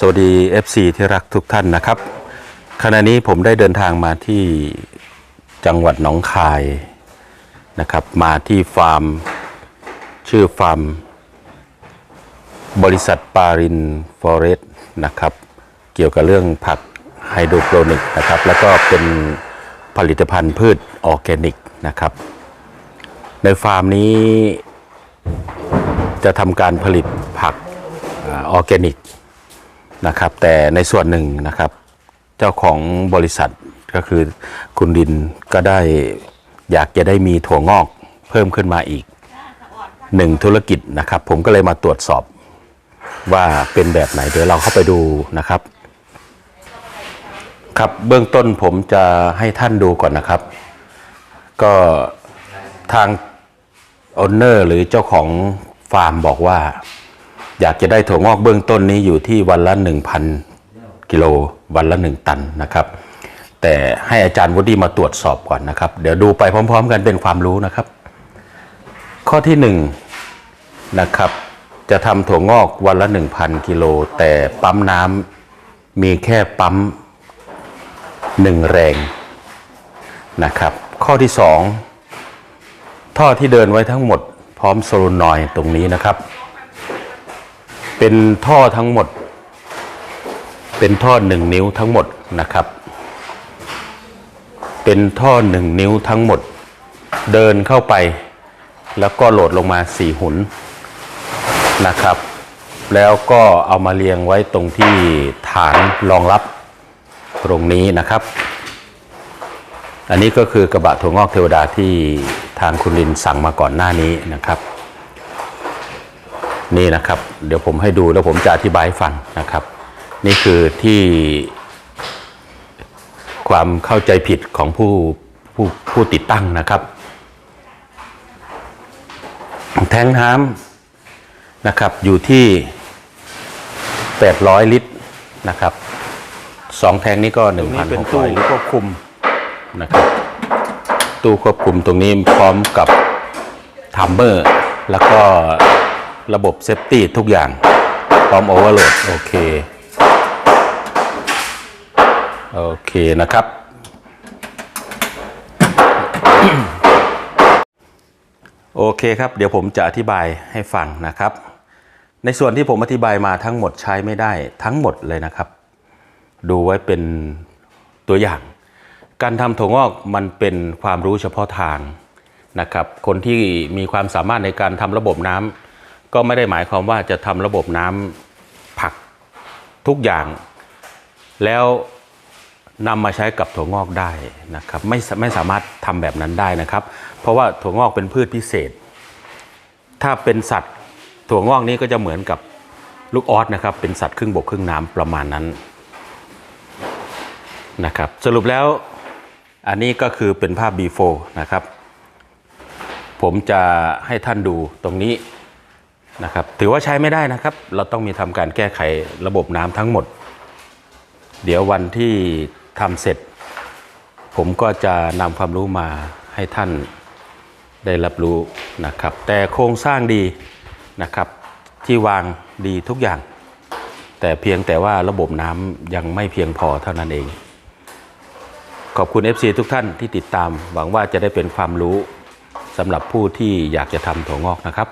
สวัสดี FC ที่รักทุกท่านนะครับ ขณะนี้ผมได้เดินทางมาที่จังหวัดหนองคายนะครับ มาที่ฟาร์ม ชื่อฟาร์ม บริษัทปารินฟอเรสต์นะครับ เกี่ยวกับเรื่องผักไฮโดรโปรนิกนะครับ แล้วก็เป็นผลิตภัณฑ์พืชออร์แกนิกนะครับ ในฟาร์มนี้จะทำการผลิตผักอาออร์แกนิก นะครับ แต่ในส่วนหนึ่งนะครับ เจ้าของบริษัทก็คือคุณดินก็ได้อยากจะได้มีถั่วงอกเพิ่มขึ้นมาอีกหนึ่งธุรกิจนะครับ ผมก็เลยมาตรวจสอบว่าเป็นแบบไหนเดี๋ยวเราเข้าไปดูนะครับ ครับเบื้องต้นผมจะให้ท่านดูก่อนนะครับ ก็ทางโอนเนอร์หรือเจ้าของฟาร์มบอกว่า อยากจะได้ถั่วงอกเบื้องต้นนี้อยู่ที่วันละ 1,000 กิโลวันละ 1 ตันนะครับ แต่ให้อาจารย์วุฒิมาตรวจสอบก่อนนะครับ เดี๋ยวดูไปพร้อม ๆ กันเป็นความรู้นะครับ ข้อที่1นงนะครับจะทำถั่วงอกวันละ 1,000 กิโล แต่ปั๊มน้ำมีแค่ปั๊ม 1 แรงนะครับ ข้อที่ 2 ท่อที่เดินไว้ทั้งหมดพร้อมโซลูนอยด์ตรงนี้นะครับ เป็นท่อทั้งหมด เป็นท่อหนึ่งนิ้วทั้งหมดนะครับ เป็นท่อหนึ่งนิ้วทั้งหมด เดินเข้าไป แล้วก็โหลดลงมาสี่หุนนะครับ แล้วก็เอามาเรียงไว้ตรงที่ฐานรองรับตรงนี้นะครับ อันนี้ก็คือกระบะถั่วงอกเทวดาที่ทางคุณลินสั่งมาก่อนหน้านี้นะครับ นี่นะครับ เดี๋ยวผมให้ดูแล้วผมจะอธิบายให้ฟังนะครับ นี่คือที่ความเข้าใจผิดของผู้ผู้ผู้ติดตั้งนะครับ แทงน้ำนะครับอยู่ที่ 800 ลิตรนะครับสองแทงนี้ก็ตรงนี้เป็นตู้1,600ลิตรควบคุมนะครับตู้ควบคุมตรงนี้พร้อมกับทัมเมอร์ แล้วก็ ระบบเซฟตี้ทุกอย่าง พร้อมโอเวอร์โหลด โอเค โอเคนะครับ โอเคครับ เดี๋ยวผมจะอธิบายให้ฟังนะครับ ในส่วนที่ผมอธิบายมาทั้งหมดใช้ไม่ได้ทั้งหมดเลยนะครับ ดูไว้เป็นตัวอย่าง การทำถั่วงอกมันเป็นความรู้เฉพาะทางนะครับ คนที่มีความสามารถในการทำระบบน้ำ ก็ไม่ได้หมายความว่าจะทำระบบน้ำผักทุกอย่าง แล้วนำมาใช้กับถั่วงอกได้นะครับไม่ไม่สามารถทำแบบนั้นได้นะครับ เพราะว่าถั่วงอกเป็นพืชพิเศษ ถ้าเป็นสัตว์ถั่วงอกนี้ก็จะเหมือนกับลูกออสนะครับ เป็นสัตว์ครึ่งบกครึ่งน้ำประมาณนั้นนะครับ สรุปแล้วอันนี้ก็คือเป็นภาพ before นะครับ ผมจะให้ท่านดูตรงนี้ นะครับถือว่าใช้ไม่ได้นะครับ เราต้องมีทำการแก้ไขระบบน้ำทั้งหมด เดี๋ยววันที่ทำเสร็จ ผมก็จะนำความรู้มาให้ท่านได้รับรู้นะครับ แต่โครงสร้างดีนะครับ ที่วางดีทุกอย่าง แต่เพียงแต่ว่าระบบน้ำยังไม่เพียงพอเท่านั้นเอง ขอบคุณ FC ทุกท่านที่ติดตาม หวังว่าจะได้เป็นความรู้สำหรับผู้ที่อยากจะทำถั่วงอกนะครับ